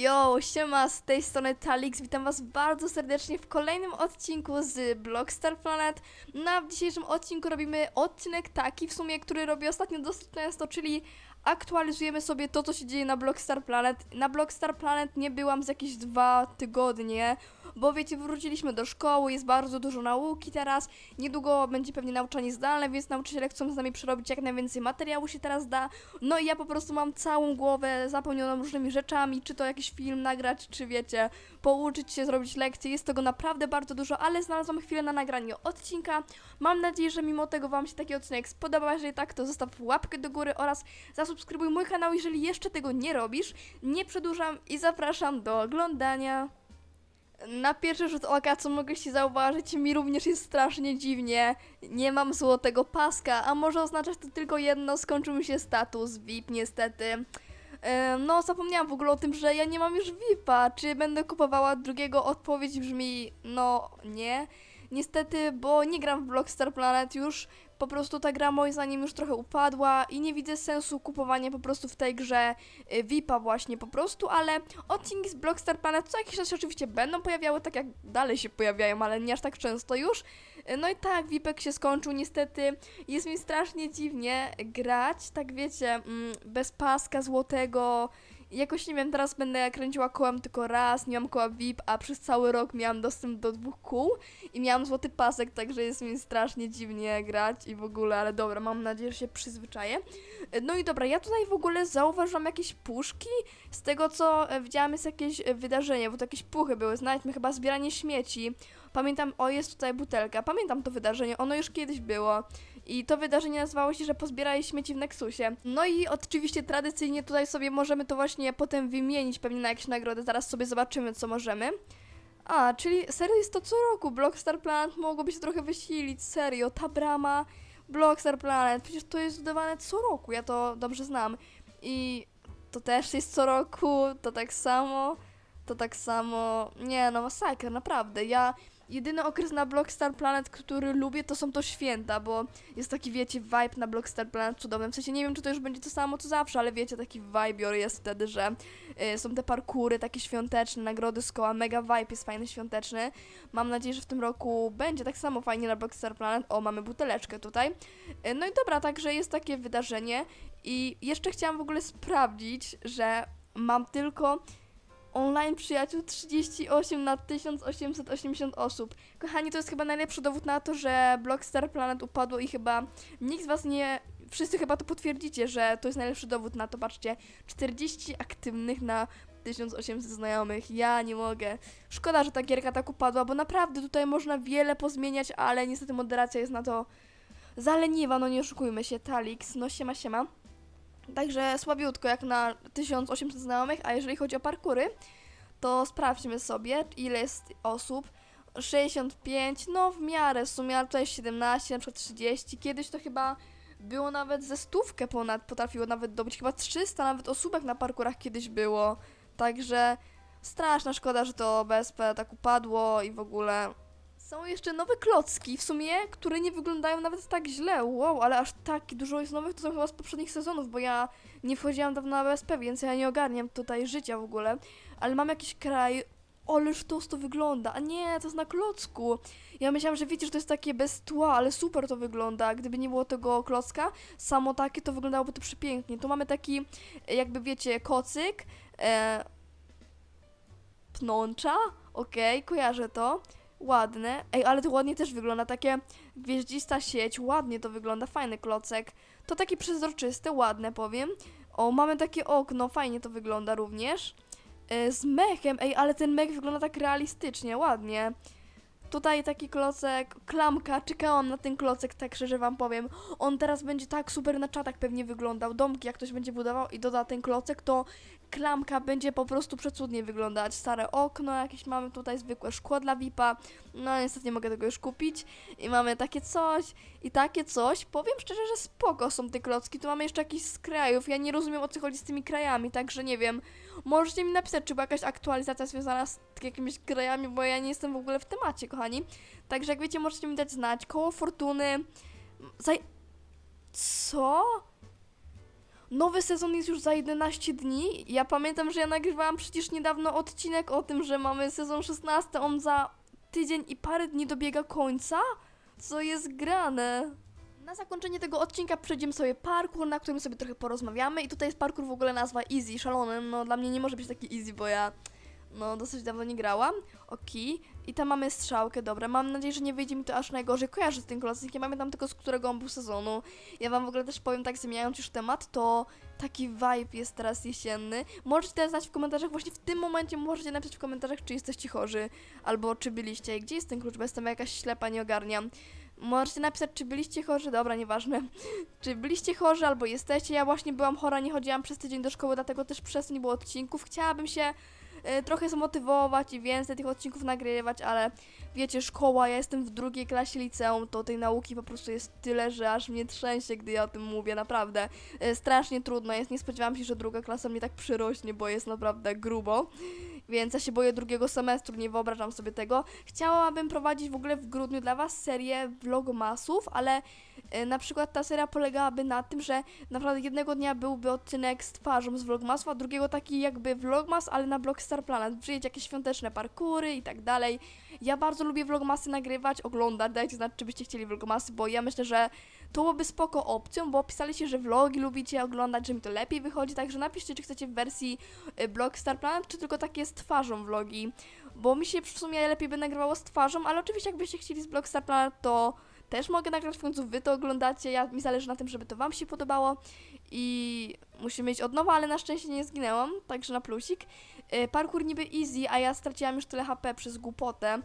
Yo, siema, z tej strony Talix, witam was bardzo serdecznie w kolejnym odcinku z Blockstar Planet. Na dzisiejszym odcinku robimy odcinek taki w sumie, który robię ostatnio dosyć często, czyli aktualizujemy sobie to, co się dzieje na Blockstar Planet. Na Blockstar Planet nie byłam z jakieś dwa tygodnie, bo wiecie, wróciliśmy do szkoły, jest bardzo dużo nauki teraz, niedługo będzie pewnie nauczanie zdalne, więc nauczyciele chcą z nami przerobić jak najwięcej materiału się teraz da. No i ja po prostu mam całą głowę zapełnioną różnymi rzeczami, czy to jakiś film nagrać, czy wiecie, pouczyć się, zrobić lekcje. Jest tego naprawdę bardzo dużo, ale znalazłam chwilę na nagranie odcinka. Mam nadzieję, że mimo tego Wam się taki odcinek spodobał. Jeżeli tak, to zostaw łapkę do góry oraz zasubskrybuj mój kanał, jeżeli jeszcze tego nie robisz. Nie przedłużam i zapraszam do oglądania. Na pierwszy rzut oka, co mogliście zauważyć, mi również jest strasznie dziwnie. Nie mam złotego paska, a może oznaczać to tylko jedno, skończył mi się status VIP niestety. No, zapomniałam w ogóle o tym, że ja nie mam już VIP-a. Czy będę kupowała drugiego? Odpowiedź brzmi no nie. Niestety, bo nie gram w Blockstar Planet już. Po prostu ta gra moim zdaniem już trochę upadła i nie widzę sensu kupowania po prostu w tej grze y, VIP-a właśnie po prostu, ale odcinki z Blockstar Planet co jakiś czas oczywiście będą pojawiały, tak jak dalej się pojawiają, ale nie aż tak często już. Y, No i tak, VIPek się skończył niestety. Jest mi strasznie dziwnie grać, tak wiecie, mm, bez paska złotego. Jakoś nie wiem, teraz będę kręciła kołem tylko raz, nie mam koła VIP, a przez cały rok miałam dostęp do dwóch kół i miałam złoty pasek, także jest mi strasznie dziwnie grać i w ogóle, ale dobra, mam nadzieję, że się przyzwyczaję. No i dobra, ja tutaj w ogóle zauważyłam jakieś puszki, z tego co e, widziałam jest jakieś e, wydarzenie, bo to jakieś puchy były, znajdźmy chyba zbieranie śmieci. Pamiętam, o jest tutaj butelka, pamiętam to wydarzenie, ono już kiedyś było. I to wydarzenie nazywało się, że pozbierali śmieci w Nexusie. No i oczywiście tradycyjnie tutaj sobie możemy to właśnie potem wymienić pewnie na jakieś nagrody. Zaraz sobie zobaczymy, co możemy. A, czyli serio jest to co roku. Blockstar Planet mogłoby się trochę wysilić, serio. Ta brama, Blockstar Planet, przecież to jest dodawane co roku, ja to dobrze znam. I to też jest co roku, to tak samo, to tak samo. Nie, no masakra, naprawdę. Ja jedyny okres na Blockstar Planet, który lubię, to są to święta, bo jest taki, wiecie, vibe na Blockstar Planet cudowny. W sensie nie wiem, czy to już będzie to samo co zawsze, ale wiecie, taki vibe jest wtedy, że y, są te parkury takie świąteczne, nagrody z koła, mega vibe jest fajny, świąteczny. Mam nadzieję, że w tym roku będzie tak samo fajnie na Blockstar Planet. O, mamy buteleczkę tutaj. Y, No i dobra, także jest takie wydarzenie i jeszcze chciałam w ogóle sprawdzić, że mam tylko online przyjaciół 38 na 1880 osób. Kochani, to jest chyba najlepszy dowód na to, że Blockstar Planet upadło i chyba nikt z was nie... Wszyscy chyba to potwierdzicie, że to jest najlepszy dowód na to. Patrzcie, 40 aktywnych na 1800 znajomych. Ja nie mogę. Szkoda, że ta gierka tak upadła, bo naprawdę tutaj można wiele pozmieniać, ale niestety moderacja jest na to zaleniwa, no nie oszukujmy się. Talix, no siema siema. Także słabiutko jak na 1800 znajomych, a jeżeli chodzi o parkury, to sprawdźmy sobie, ile jest osób. 65, no w miarę w sumie, ale tutaj 17, na przykład 30. Kiedyś to chyba było nawet ze stówkę ponad, potrafiło nawet dobyć, chyba 300 nawet osóbek na parkurach kiedyś było. Także straszna szkoda, że to BSP tak upadło i w ogóle są jeszcze nowe klocki, w sumie, które nie wyglądają nawet tak źle. Wow, ale aż tak dużo jest nowych, to są chyba z poprzednich sezonów, bo ja nie wchodziłam dawno na BSP, więc ja nie ogarniam tutaj życia w ogóle. Ale mam jakiś kraj. Oleż to to wygląda. A nie, to jest na klocku. Ja myślałam, że wiecie, że to jest takie bez tła, ale super to wygląda. Gdyby nie było tego klocka, samo takie, to wyglądałoby to przepięknie. Tu mamy taki, e, jakby wiecie, kocyk. E, pnącza. Okej, kojarzę to ładne. Ej, ale to ładnie też wygląda, takie gwieździsta sieć, ładnie to wygląda, fajny klocek. To taki przezroczysty, ładne powiem. O, mamy takie okno, fajnie to wygląda również. E, z mechem, ej, ale ten mech wygląda tak realistycznie, ładnie. Tutaj taki klocek, klamka, czekałam na ten klocek, tak szczerze wam powiem. On teraz będzie tak super na czatach pewnie wyglądał. Domki, jak ktoś będzie budował i doda ten klocek, to klamka będzie po prostu przecudnie wyglądać. Stare okno jakieś mamy tutaj, zwykłe szkło dla VIP-a. No niestety nie mogę tego już kupić. I mamy takie coś i takie coś. Powiem szczerze, że spoko są te klocki. Tu mamy jeszcze jakiś z krajów. Ja nie rozumiem o co chodzi z tymi krajami, także nie wiem. Możecie mi napisać, czy była jakaś aktualizacja związana z jakimiś krajami, bo ja nie jestem w ogóle w temacie, kochani. Także jak wiecie, możecie mi dać znać. Koło fortuny. Zaj... Co? Nowy sezon jest już za 11 dni. Ja pamiętam, że ja nagrywałam przecież niedawno odcinek o tym, że mamy sezon 16, on za tydzień i parę dni dobiega końca. Co jest grane? Na zakończenie tego odcinka przejdziemy sobie parkour, na którym sobie trochę porozmawiamy. I tutaj jest parkour w ogóle nazwa Easy, szalony. No dla mnie nie może być taki easy, bo ja no dosyć dawno nie grałam. Okej. I tam mamy strzałkę, dobra. Mam nadzieję, że nie wyjdzie mi to aż najgorzej. Kojarzę z tym klockiem, mamy tam tylko z którego on był sezonu. Ja wam w ogóle też powiem tak, zmieniając już temat, to taki vibe jest teraz jesienny. Możecie też znać w komentarzach, właśnie w tym momencie możecie napisać w komentarzach, czy jesteście chorzy, albo czy byliście. Gdzie jest ten klucz, bo jestem jakaś ślepa, nie ogarniam. Możecie napisać, czy byliście chorzy, dobra, nieważne. Czy byliście chorzy albo jesteście. Ja właśnie byłam chora, nie chodziłam przez tydzień do szkoły, dlatego też przez nie było odcinków. Chciałabym się e, trochę zmotywować i więcej tych odcinków nagrywać, ale wiecie, szkoła, ja jestem w drugiej klasie liceum, to tej nauki po prostu jest tyle, że aż mnie trzęsie, gdy ja o tym mówię, naprawdę. E, strasznie trudno jest, nie spodziewałam się, że druga klasa mnie tak przyrośnie, bo jest naprawdę grubo. Więc ja się boję drugiego semestru, nie wyobrażam sobie tego. Chciałabym prowadzić w ogóle w grudniu dla Was serię vlogmasów, ale e, na przykład ta seria polegałaby na tym, że naprawdę jednego dnia byłby odcinek z twarzą z vlogmasów, a drugiego taki jakby vlogmas, ale na Blockstar Planet. Przyjedzie jakieś świąteczne parkury i tak dalej. Ja bardzo lubię vlogmasy nagrywać, oglądać, dajcie znać, czy byście chcieli vlogmasy, bo ja myślę, że to byłoby spoko opcją, bo pisaliście, że vlogi lubicie oglądać, że mi to lepiej wychodzi, także napiszcie, czy chcecie w wersji y, Blockstar Planet, czy tylko takie z twarzą vlogi, bo mi się w sumie lepiej by nagrywało z twarzą, ale oczywiście jakbyście chcieli z Blockstar Planet, to też mogę nagrać, w końcu wy to oglądacie, ja, mi zależy na tym, żeby to wam się podobało i musimy mieć od nowa, ale na szczęście nie zginęłam, także na plusik. Y, Parkour niby easy, a ja straciłam już tyle HP przez głupotę.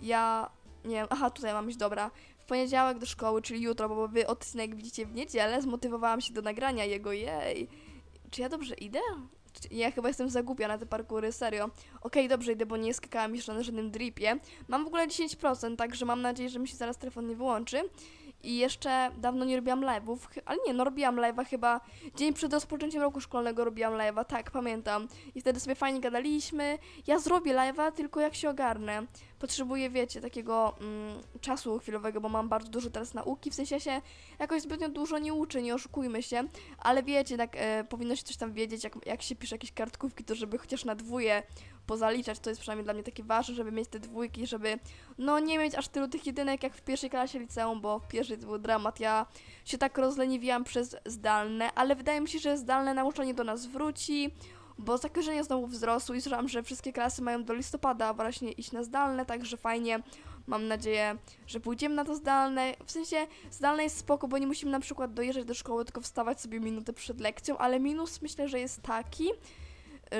Ja, nie wiem, aha, tutaj mam iść, dobra. W poniedziałek do szkoły, czyli jutro, bo wy odcinek widzicie w niedzielę, zmotywowałam się do nagrania jego, jej. Czy ja dobrze idę? Ja chyba jestem za głupia na te parkury, serio. Okej, dobrze idę, bo nie skakałam jeszcze na żadnym dripie. Mam w ogóle 10%, także mam nadzieję, że mi się zaraz telefon nie wyłączy. I jeszcze dawno nie robiłam live'ów, ale nie, no robiłam live'a chyba dzień przed rozpoczęciem roku szkolnego robiłam live'a, tak, pamiętam. I wtedy sobie fajnie gadaliśmy. Ja zrobię live'a, tylko jak się ogarnę. Potrzebuję, wiecie, takiego mm, czasu chwilowego, bo mam bardzo dużo teraz nauki, w sensie ja się jakoś zbytnio dużo nie uczę, nie oszukujmy się, ale wiecie, tak e, powinno się coś tam wiedzieć, jak, jak się pisze jakieś kartkówki, to żeby chociaż na dwóje pozaliczać, to jest przynajmniej dla mnie takie ważne, żeby mieć te dwójki, żeby no nie mieć aż tylu tych jedynek jak w pierwszej klasie liceum, bo w pierwszej to był dramat. Ja się tak rozleniwiłam przez zdalne, ale wydaje mi się, że zdalne nauczanie do nas wróci, bo zakończenie znowu wzrosło i słyszałam, że wszystkie klasy mają do listopada właśnie iść na zdalne, także fajnie. Mam nadzieję, że pójdziemy na to zdalne. W sensie zdalne jest spoko, bo nie musimy na przykład dojeżdżać do szkoły, tylko wstawać sobie minutę przed lekcją, ale minus myślę, że jest taki,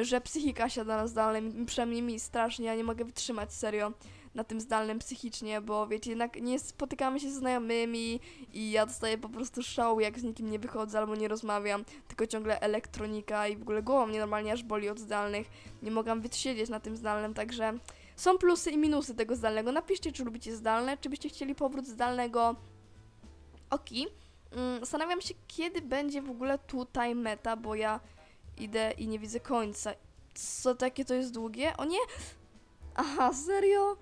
że psychika siada na zdalnym, przynajmniej mi strasznie, ja nie mogę wytrzymać serio na tym zdalnym psychicznie, bo wiecie, jednak nie spotykamy się ze znajomymi i ja dostaję po prostu szału, jak z nikim nie wychodzę albo nie rozmawiam, tylko ciągle elektronika i w ogóle głowa mnie normalnie aż boli od zdalnych. Nie mogłam wysiedzieć na tym zdalnym, także są plusy i minusy tego zdalnego. Napiszcie, czy lubicie zdalne, czy byście chcieli powrót zdalnego. Oki. Mm, Zastanawiam się, kiedy będzie w ogóle tutaj meta, bo ja idę i nie widzę końca. Co takie to jest długie? O nie! Aha, serio?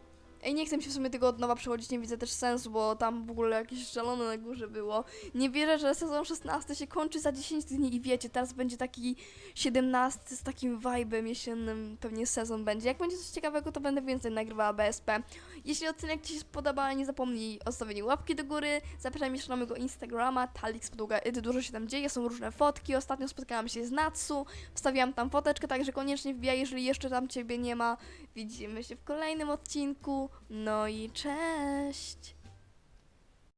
Ej, nie chcę się w sumie tego od nowa przechodzić, nie widzę też sensu, bo tam w ogóle jakieś szalone na górze było. Nie wierzę, że sezon 16 się kończy za 10 dni i wiecie, teraz będzie taki 17 z takim vibe'em jesiennym, pewnie sezon będzie. Jak będzie coś ciekawego, to będę więcej nagrywała BSP. Jeśli odcinek Ci się spodoba, nie zapomnij o stawieniu łapki do góry, zapraszam jeszcze na mojego Instagrama, Talix Podługa, dużo się tam dzieje, są różne fotki, ostatnio spotkałam się z Natsu, wstawiłam tam foteczkę, także koniecznie wbijaj, jeżeli jeszcze tam Ciebie nie ma. Widzimy się w kolejnym odcinku, no i cześć!